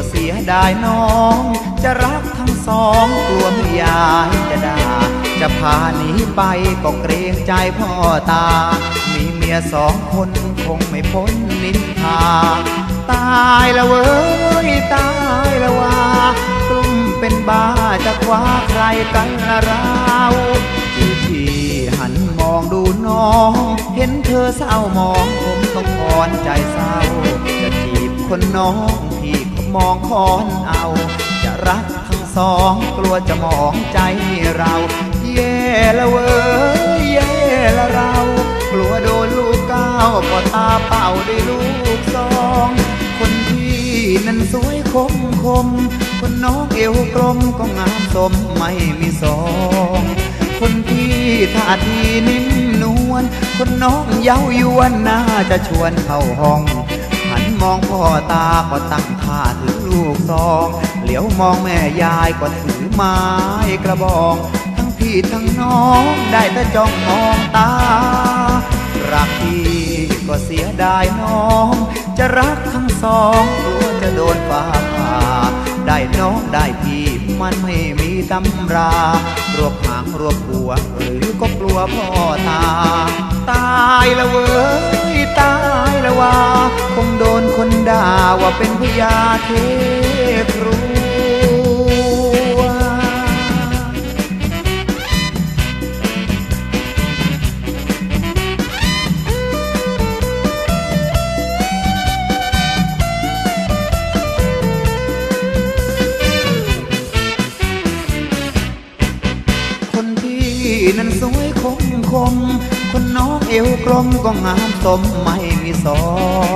จะเสียดายน้อง จะรักทั้งสองกลัวไม่ยายจะด่า จะพาหนีไปก็เกรงใจพ่อตา มีเมียสองคนคงไม่พ้นนินทา ตายละเว้ย ตายละว่ากลุ่มเป็นบ้าจะคว้าใครกันละเราที่พี่หันมองดูน้อง เห็นเธอเศร้ามองผมต้องคอนใจเศร้าจะจีบคนน้องพี่ มองคอนเอา จะรักทั้งสองกลัวจะมองใจเราแย่ละเว้ยแย่ละเรา กลัวโดนลูกก้าวก็ตาเป่าได้ลูกสอง คนพี่นั้นสวยคมคม คนน้องเอวกลมก็งามสมไม่มีสองคนพี่ท่าทีนิ่มนวล คนน้องเย้ายวนน่าจะชวนเข้าห้อง มองพ่อตาก็ตั้งท่าถือลูกซอง เหลียวมองแม่ยายก็ถือไม้กระบอง ทั้งพี่ทั้งน้องได้แต่จ้องมองตา รักพี่ก็เสียดายน้อง จะรักทั้งสองกลัวจะโดนฟ้าผ่าได้น้องได้พี่มันไม่มีตำรารวบหางรวบหัว หรือก็กลัวพ่อตา ตายละเว้ย ตายละว่าคง คนด่าว่าเป็นพญาเทครัวคนพี่นั้นสวยคมคม คนน้องเอวกลมก็งามสมไม่มีสอ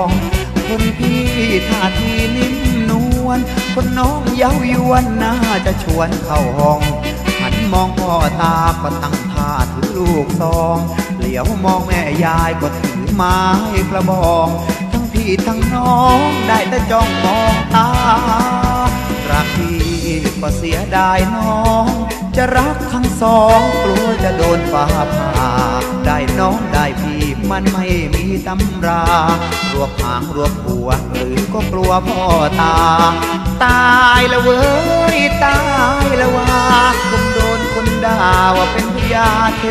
ง คนพี่ท่าทีนิ่มนวล คนน้องเย้ายวนน่าจะชวนเข้าห้อง หันมองพ่อตาก็ตั้งท่าถือลูกซอง เหลียวมองแม่ยายก็ถือไม้กระบองทั้งพี่ทั้งน้องได้แต่จ้องมองตา รักพี่ก็เสียดายน้อง จะรักทั้งสองกลัวจะโดนฟ้าผ่า ได้น้องได้พี่ มันไม่มีตำรารวบหางรวบหัวหรือก็กลัวพ่อตา ตายละเว้ย ตายละว่าคงโดนคนด่าว่าเป็นพญาเท